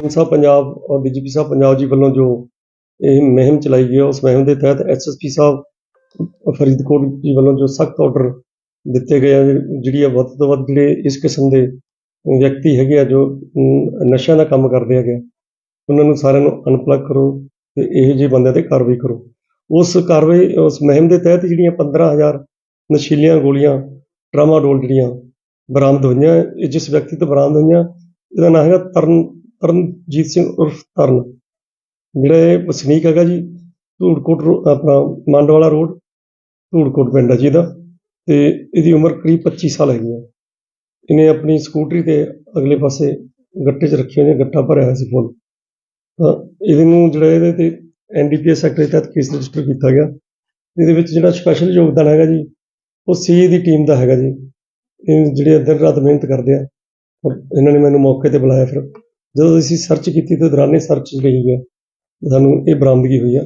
ਸਾਹਿਬ ਪੰਜਾਬ ਔਰ ਡੀਜੀਪੀ ਸਾਹਿਬ ਪੰਜਾਬ ਜੀ ਵੱਲੋਂ ਜੋ ਇਹ ਮੁਹਿੰਮ ਚਲਾਈ ਗਈ ਹੈ ਉਸ ਮੁਹਿੰਮ ਦੇ ਤਹਿਤ ਐਸਐਸਪੀ ਸਾਹਿਬ ਫਰੀਦਕੋਟ ਜੀ ਵੱਲੋਂ ਜੋ ਸਖਤ ਆਰਡਰ ਦਿੱਤੇ ਗਏ ਆ ਜਿਹੜੀ ਆ ਵੱਧ ਤੋਂ ਵੱਧ ਜਿਹੜੇ ਇਸ ਕਿਸਮ ਦੇ ਵਿਅਕਤੀ ਹੈਗੇ ਆ ਜੋ ਅਮ, ਨਸ਼ਿਆਂ ਦਾ ਕੰਮ ਕਰਦੇ ਹੈਗੇ ਆ, ਉਹਨਾਂ ਨੂੰ ਸਾਰਿਆਂ ਨੂੰ ਅਨਪਲੱਗ ਕਰੋ ਤੇ ਇਹੋ ਜਿਹੇ ਬੰਦਿਆਂ ਤੇ ਕਾਰਵਾਈ ਕਰੋ। ਉਸ ਕਾਰਵਾਈ ਉਸ ਮੁਹਿੰਮ ਦੇ ਤਹਿਤ ਜਿਹੜੀਆਂ 15000 ਨਸ਼ੀਲੀਆਂ ਗੋਲੀਆਂ ਟਰਾਮਾਡੋਲ ਜਿਹੜੀਆਂ ਬਰਾਮਦ ਹੋਈਆਂ ਜਿਸ ਵਿਅਕਤੀ ਤੋਂ ਬਰਾਮਦ ਹੋਈਆਂ ਇਹਦਾ ਨਾਮ ਹੈਗਾ ਤਰਨ ਤਰਨਜੀਤ ਸਿੰਘ ਉਰਫ ਤਰਨ। ਜਿਹੜਾ ਇਹ ਵਸਨੀਕ ਹੈਗਾ ਜੀ, ਧੂੜਕੋਟ ਰੋ- ਆਪਣਾ ਮੰਡਵਾਲਾ ਰੋਡ, ਧੂੜਕੋਟ ਪਿੰਡ ਹੈ ਜੀ ਇਹਦਾ। ਤੇ ਇਹਦੀ ਉਮਰ ਕਰੀਬ 25 ਸਾਲ ਹੈਗੀ ਹੈ ਇਹਨੇ ਆਪਣੀ ਸਕੂਟਰੀ ਤੇ ਅਗਲੇ ਪਾਸੇ ਗੱਟੇ 'ਚ ਰੱਖੀ ਹੋਈ ਗੱਟਾ ਭਰਿਆ ਹੋਇਆ ਸੀ ਫੁੱਲ। ਤਾਂ ਇਹਦੇ ਨੂੰ ਜਿਹੜਾ ਇਹਦੇ ਤੇ ਐਨਡੀਪੀਐਸ ਐਕਟ ਦੇ ਤਹਿਤ ਕੇਸ ਰਜਿਸਟਰ ਕੀਤਾ ਗਿਆ। ਇਹਦੇ ਵਿੱਚ ਜਿਹੜਾ ਸਪੈਸ਼ਲ ਯੋਗਦਾਨ ਹੈਗਾ ਜੀ, ਉਹ ਸੀ ਦੀ ਟੀਮ ਦਾ ਹੈਗਾ ਜੀ। ਇਹ ਜਿਹੜੇ ਦਿਨ ਰਾਤ ਮਿਹਨਤ ਕਰਦੇ ਆ, ਔਰ ਇਹਨਾਂ ਨੇ ਮੈਨੂੰ ਮੌਕੇ ਤੇ ਬੁਲਾਇਆ ਫਿਰ। ਜਦੋਂ ਅਸੀਂ ਸਰਚ ਕੀਤੀ ਤੇ ਦੌਰਾਨੇ ਸਰਚ ਗਈ ਗਿਆ ਸਾਨੂੰ ਇਹ ਬਰਾਮਦਗੀ ਹੋਈ ਆ।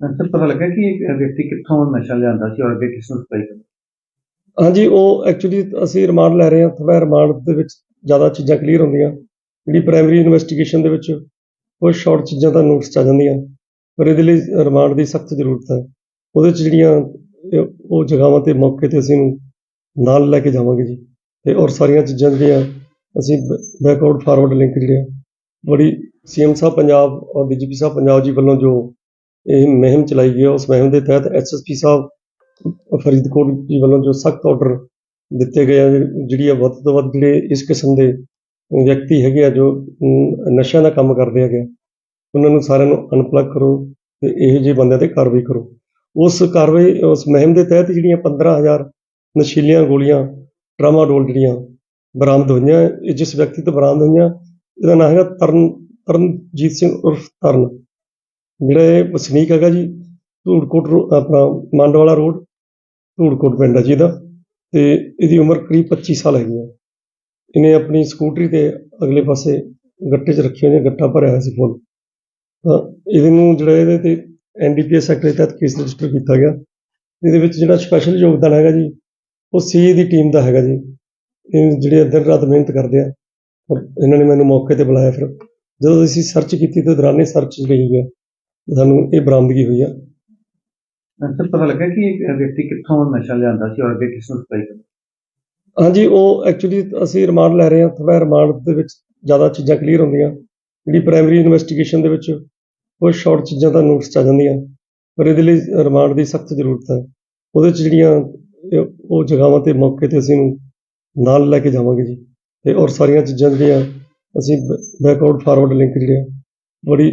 ਸਰ ਪਤਾ ਲੱਗਾ ਕਿ ਇਹ ਵਿਅਕਤੀ ਕਿੱਥੋਂ ਨਸ਼ਾ ਲਿਆਂਦਾ ਸੀ ਔਰ ਅੱਗੇ ਕਿਸ ਨੂੰ ਸਪਲਾਈ ਕਰਦਾ ਹਾਂਜੀ ਉਹ ਐਕਚੁਅਲੀ ਅਸੀਂ ਰਿਮਾਂਡ ਲੈ ਰਹੇ ਹਾਂ ਥੋੜਾ ਰਿਮਾਂਡ ਦੇ ਵਿੱਚ ਜ਼ਿਆਦਾ ਚੀਜ਼ਾਂ ਕਲੀਅਰ ਹੁੰਦੀਆਂ। ਜਿਹੜੀ ਪ੍ਰਾਇਮਰੀ ਇਨਵੈਸਟੀਗੇਸ਼ਨ ਦੇ ਵਿੱਚ ਉਹ ਸ਼ਾਰਟ ਚੀਜ਼ਾਂ ਤਾਂ ਨੋਟਿਸ 'ਚ ਆ ਜਾਂਦੀਆਂ ਪਰ ਇਹਦੇ ਲਈ ਰਿਮਾਂਡ ਦੀ ਸਖਤ ਜ਼ਰੂਰਤ ਹੈ। ਉਹਦੇ 'ਚ ਜਿਹੜੀਆਂ ਉਹ ਜਗ੍ਹਾਵਾਂ ਤੇ ਮੌਕੇ ਤੇ ਅਸੀਂ ਨੂੰ ਨਾਲ ਲੈ ਕੇ ਜਾਵਾਂਗੇ ਜੀ। ਤੇ ਔਰ ਸਾਰੀਆਂ ਚੀਜ਼ਾਂ ਜਿਹੜੀਆਂ ਅਸੀਂ ਬੈਕਵਰਡ ਫਾਰਵਰਡ ਲਿੰਕ ਜਿਹੜੇ ਆ ਬੜੀ ਸੀਐਮ ਸਾਹਿਬ ਪੰਜਾਬ ਔਰ ਡੀਜੀਪੀ ਸਾਹਿਬ ਪੰਜਾਬ ਜੀ ਵੱਲੋਂ ਜੋ ਇਹ ਮੁਹਿੰਮ ਚਲਾਈ ਗਈ ਹੈ ਉਸ ਮੁਹਿੰਮ ਦੇ ਤਹਿਤ ਐਸਐਸਪੀ ਸਾਹਿਬ ਫਰੀਦਕੋਟ ਜੀ ਵੱਲੋਂ ਜੋ ਸਖਤ ਆਰਡਰ ਦਿੱਤੇ ਗਏ ਆ ਜਿਹੜੀ ਆ ਵੱਧ ਤੋਂ ਵੱਧ ਜਿਹੜੇ ਇਸ ਕਿਸਮ ਦੇ ਵਿਅਕਤੀ ਹੈਗੇ ਆ ਜੋ ਅਮ, ਨਸ਼ਿਆਂ ਦਾ ਕੰਮ ਕਰਦੇ ਹੈਗੇ ਆ, ਉਹਨਾਂ ਨੂੰ ਸਾਰਿਆਂ ਨੂੰ ਅਨਪਲੱਗ ਕਰੋ ਤੇ ਇਹੋ ਜਿਹੇ ਬੰਦਿਆਂ ਤੇ ਕਾਰਵਾਈ ਕਰੋ। ਉਸ ਕਾਰਵਾਈ ਉਸ ਮੁਹਿੰਮ ਦੇ ਤਹਿਤ ਜਿਹੜੀਆਂ 15000 ਨਸ਼ੀਲੀਆਂ ਗੋਲੀਆਂ ਟਰਾਮਾਡੋਲ ਜਿਹੜੀਆਂ ਬਰਾਮਦ ਹੋਈਆਂ। ਜਿਸ ਵਿਅਕਤੀ ਤੋਂ ਬਰਾਮਦ ਹੋਈਆਂ, ਇਹਦਾ ਨਾਮ ਹੈਗਾ ਤਰਨ, ਤਰਨਜੀਤ ਸਿੰਘ ਉਰਫ ਤਰਨ। ਜਿਹੜਾ ਇਹ ਵਸਨੀਕ ਹੈਗਾ ਜੀ, ਧੂੜਕੋਟ ਰੋ- ਆਪਣਾ ਮੰਡਵਾਲਾ ਰੋਡ, ਧੂੜਕੋਟ ਪਿੰਡ ਹੈ ਜੀ ਇਹਦਾ। ਤੇ ਇਹਦੀ ਉਮਰ ਕਰੀਬ 25 ਸਾਲ ਹੈਗੀ ਹੈ ਇਹਨੇ ਆਪਣੀ ਸਕੂਟਰੀ ਤੇ ਅਗਲੇ ਪਾਸੇ ਗੱਟੇ 'ਚ ਰੱਖੀ ਹੋਈ ਗੱਟਾ ਭਰਿਆ ਹੋਇਆ ਸੀ ਫੁੱਲ। ਤਾਂ ਇਹਦੇ ਨੂੰ ਜਿਹੜਾ ਇਹਦੇ ਤੇ ਐਨਡੀਪੀਐਸ ਐਕਟ ਦੇ ਤਹਿਤ ਕੇਸ ਰਜਿਸਟਰ ਕੀਤਾ ਗਿਆ। ਇਹਦੇ ਵਿੱਚ ਜਿਹੜਾ ਸਪੈਸ਼ਲ ਯੋਗਦਾਨ ਹੈਗਾ ਜੀ, ਉਹ ਸੀ ਦੀ ਟੀਮ ਦਾ ਹੈਗਾ ਜੀ। ਇਹ ਜਿਹੜੇ ਦਿਨ ਰਾਤ ਮਿਹਨਤ ਕਰਦੇ ਆ ਔਰ ਇਹਨਾਂ ਨੇ ਮੈਨੂੰ ਮੌਕੇ ਤੇ ਬੁਲਾਇਆ ਫਿਰ। ਜਦੋਂ ਅਸੀਂ ਸਰਚ ਕੀਤੀ ਤੇ ਦੌਰਾਨੇ ਸਰਚ ਗਈ ਗਿਆ ਸਾਨੂੰ ਇਹ ਬਰਾਮਦਗੀ ਹੋਈ ਆ। ਸਰ ਪਤਾ ਲੱਗਾ ਕਿ ਇਹ ਵਿਅਕਤੀ ਕਿੱਥੋਂ ਨਸ਼ਾ ਲਿਆਂਦਾ ਸੀ ਔਰ ਅੱਗੇ ਕਿਸ ਨੂੰ ਸਪਲਾਈ ਕਰਦਾ ਹਾਂਜੀ ਉਹ ਐਕਚੁਅਲੀ ਅਸੀਂ ਰਿਮਾਂਡ ਲੈ ਰਹੇ ਹਾਂ ਥੋੜਾ ਰਿਮਾਂਡ ਦੇ ਵਿੱਚ ਜ਼ਿਆਦਾ ਚੀਜ਼ਾਂ ਕਲੀਅਰ ਹੁੰਦੀਆਂ। ਜਿਹੜੀ ਪ੍ਰਾਇਮਰੀ ਇਨਵੈਸਟੀਗੇਸ਼ਨ ਦੇ ਵਿੱਚ ਉਹ ਸ਼ਾਰਟ ਚੀਜ਼ਾਂ ਤਾਂ ਨੋਟਿਸ 'ਚ ਆ ਜਾਂਦੀਆਂ ਪਰ ਇਹਦੇ ਲਈ ਰਿਮਾਂਡ ਦੀ ਸਖਤ ਜ਼ਰੂਰਤ ਹੈ। ਉਹਦੇ 'ਚ ਜਿਹੜੀਆਂ ਉਹ ਜਗ੍ਹਾਵਾਂ ਤੇ ਮੌਕੇ ਤੇ ਅਸੀਂ ਨੂੰ ਨਾਲ ਲੈ ਕੇ ਜਾਵਾਂਗੇ ਜੀ। ਤੇ ਔਰ ਸਾਰੀਆਂ ਚੀਜ਼ਾਂ ਜਿਹੜੀਆਂ ਅਸੀਂ ਬੈਕਵਰਡ ਫਾਰਵਰਡ ਲਿੰਕ ਜਿਹੜੇ ਆ, ਬੜੀ